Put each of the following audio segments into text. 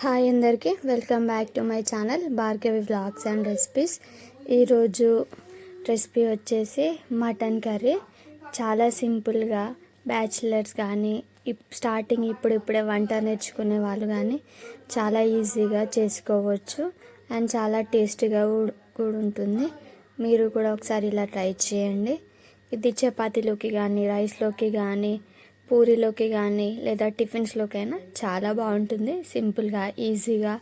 Hi అందరికీ welcome back to my channel Bhargavi vlogs and recipes. ఈరోజు recipe వచ్చేసి mutton curry. చాలా సింపుల్గా బ్యాచిలర్స్ కానీ ఇప్ స్టార్టింగ్ ఇప్పుడు ఇప్పుడే వంట నేర్చుకునే వాళ్ళు కానీ చాలా ఈజీగా చేసుకోవచ్చు అండ్ చాలా టేస్టీగా కూడా ఉంటుంది. మీరు కూడా ఒకసారి ఇలా ట్రై చేయండి. ఇది చపాతీలోకి కానీ రైస్లోకి కానీ పూరీలోకి కానీ లేదా టిఫిన్స్లోకి అయినా చాలా బాగుంటుంది. సింపుల్గా ఈజీగా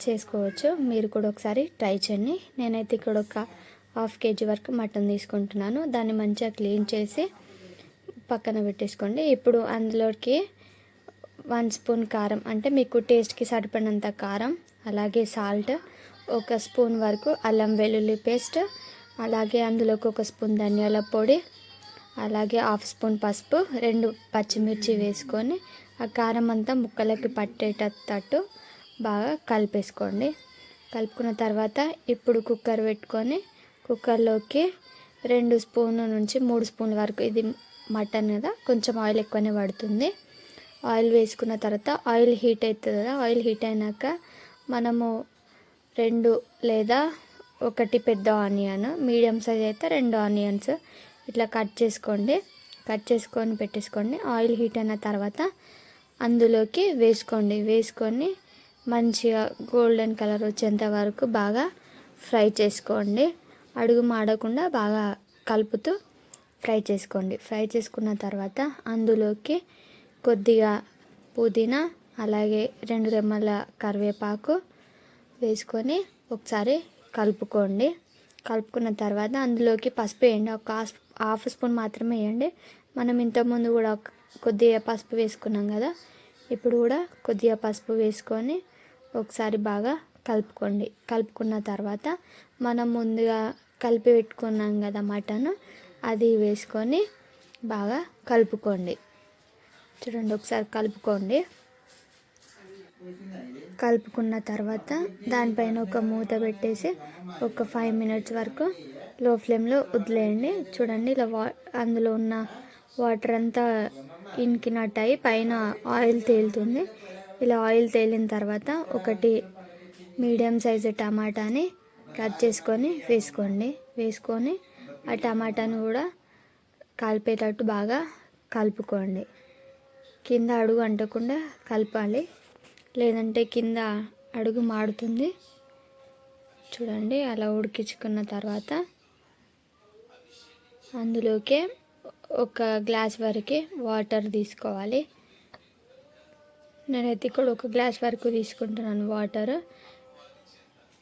చేసుకోవచ్చు. మీరు కూడా ఒకసారి ట్రై చేయండి. నేనైతే ఇక్కడ ఒక హాఫ్ కేజీ వరకు మటన్ తీసుకుంటున్నాను. దాన్ని మంచిగా క్లీన్ చేసి పక్కన పెట్టేసుకోండి. ఇప్పుడు అందులోకి వన్ స్పూన్ కారం అంటే మీకు టేస్ట్కి సరిపడినంత కారం అలాగే సాల్ట్ ఒక స్పూన్ వరకు అల్లం వెల్లుల్లి పేస్ట్ అలాగే అందులోకి ఒక స్పూన్ ధనియాల పొడి అలాగే హాఫ్ స్పూన్ పసుపు రెండు పచ్చిమిర్చి వేసుకొని ఆ కారం అంతా ముక్కలకి పట్టేటట్టు బాగా కలిపేసుకోండి. కలుపుకున్న తర్వాత ఇప్పుడు కుక్కర్ పెట్టుకొని కుక్కర్లోకి రెండు స్పూన్ నుంచి మూడు స్పూన్ల వరకు ఇది మటన్ కదా కొంచెం ఆయిల్ ఎక్కువనే పడుతుంది. ఆయిల్ వేసుకున్న తర్వాత ఆయిల్ హీట్ అవుతుంది కదా ఆయిల్ హీట్ అయినాక మనము రెండు లేదా ఒకటి పెద్ద ఆనియన్ మీడియం సైజ్ అయితే రెండు ఆనియన్స్ ఇట్లా కట్ చేసుకోండి. కట్ చేసుకొని పెట్టేసుకోండి. ఆయిల్ హీట్ అయిన తర్వాత అందులోకి వేసుకోండి. వేసుకొని మంచిగా గోల్డెన్ కలర్ వచ్చేంత వరకు బాగా ఫ్రై చేసుకోండి. అడుగు మాడకుండా బాగా కలుపుతూ ఫ్రై చేసుకోండి. ఫ్రై చేసుకున్న తర్వాత అందులోకి కొద్దిగా పుదీనా అలాగే రెండు రెమ్మల కరివేపాకు వేసుకొని ఒకసారి కలుపుకోండి. కలుపుకున్న తర్వాత అందులోకి పసుపు వేయండి. ఒక హాఫ్ స్పూన్ మాత్రమే వేయండి. మనం ఇంతకుముందు కూడా కొద్దిగా పసుపు వేసుకున్నాం కదా ఇప్పుడు కూడా కొద్దిగా పసుపు వేసుకొని ఒకసారి బాగా కలుపుకోండి. కలుపుకున్న తర్వాత మనం ముందుగా కలిపి పెట్టుకున్నాం కదా మటన్ అది వేసుకొని బాగా కలుపుకోండి. చూడండి ఒకసారి కలుపుకోండి. కలుపుకున్న తర్వాత దానిపైన ఒక మూత పెట్టేసి ఒక ఫైవ్ మినిట్స్ వరకు లో ఫ్లేమ్లో వదిలేయండి. చూడండి ఇలా వా అందులో ఉన్న వాటర్ అంతా ఇంకినట్టు అయ్యి పైన ఆయిల్ తేలుతుంది. ఇలా ఆయిల్ తేలిన తర్వాత ఒకటి మీడియం సైజు టమాటాని కట్ చేసుకొని వేసుకోండి. వేసుకొని ఆ టమాటాను కూడా కలిపేటట్టు బాగా కలుపుకోండి. కింద అడుగు అంటకుండా కలపాలి. లేదంటే కింద అడుగు మాడుతుంది. చూడండి అలా ఉడికించుకున్న తర్వాత అందులోకే ఒక గ్లాస్ వరకు వాటర్ తీసుకోవాలి. నేనైతే ఇక్కడ ఒక గ్లాస్ వరకు తీసుకుంటున్నాను వాటర్.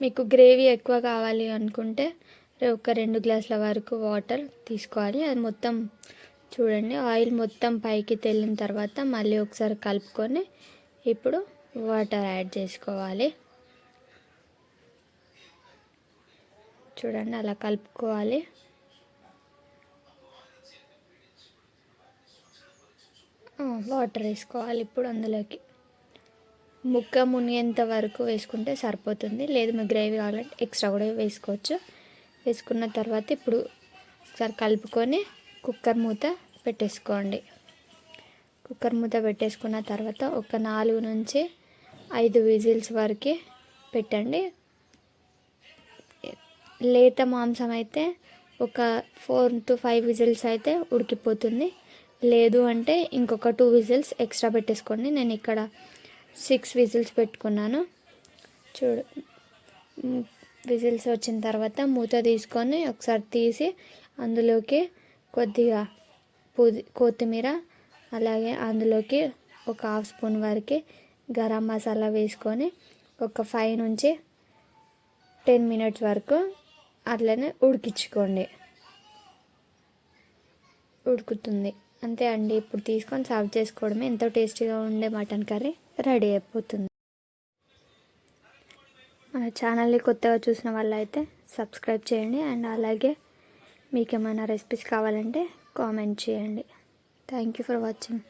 మీకు గ్రేవీ ఎక్కువ కావాలి అనుకుంటే ఒక రెండు గ్లాసుల వరకు వాటర్ తీసుకోవాలి. అది మొత్తం చూడండి ఆయిల్ మొత్తం పైకి తెల్లిన తర్వాత మళ్ళీ ఒకసారి కలుపుకొని ఇప్పుడు వాటర్ యాడ్ చేసుకోవాలి. చూడండి అలా కలుపుకోవాలి. వాటర్ వేసుకోవాలి ఇప్పుడు అందులోకి. ముక్క మునిగేంత వరకు వేసుకుంటే సరిపోతుంది. లేదు మీ గ్రేవీ కావాలంటే ఎక్స్ట్రా కూడా వేసుకోవచ్చు. వేసుకున్న తర్వాత ఇప్పుడు ఒకసారి కలుపుకొని కుక్కర్ మూత పెట్టేసుకోండి. కుక్కర్ మూత పెట్టేసుకున్న తర్వాత ఒక నాలుగు నుంచి ఐదు విజిల్స్ వరకు పెట్టండి. లేత మాంసం అయితే ఒక ఫోర్ టు ఫైవ్ విజిల్స్ అయితే ఉడికిపోతుంది. లేదు అంటే ఇంకొక టూ విజిల్స్ ఎక్స్ట్రా పెట్టేసుకోండి. నేను ఇక్కడ సిక్స్ విజిల్స్ పెట్టుకున్నాను. చూడు విజిల్స్ వచ్చిన తర్వాత మూత తీసుకొని ఒకసారి తీసి అందులోకి కొద్దిగా పుది కొత్తిమీర అలాగే అందులోకి ఒక హాఫ్ స్పూన్ వరకు గరం మసాలా వేసుకొని ఒక ఫైవ్ నుంచి టెన్ మినిట్స్ వరకు అట్లనే ఉడికించుకోండి. ఉడుకుతుంది. అంతే అండి. ఇప్పుడు తీసుకొని సర్వ్ చేసుకోవడమే. ఎంతో టేస్టీగా ఉండే మటన్ కర్రీ రెడీ అయిపోతుంది. మన ఛానల్ని కొత్తగా చూసిన వాళ్ళైతే సబ్స్క్రైబ్ చేయండి. అండ్ అలాగే మీకు ఏమైనా రెసిపీస్ కావాలంటే కామెంట్ చేయండి. Thank you for watching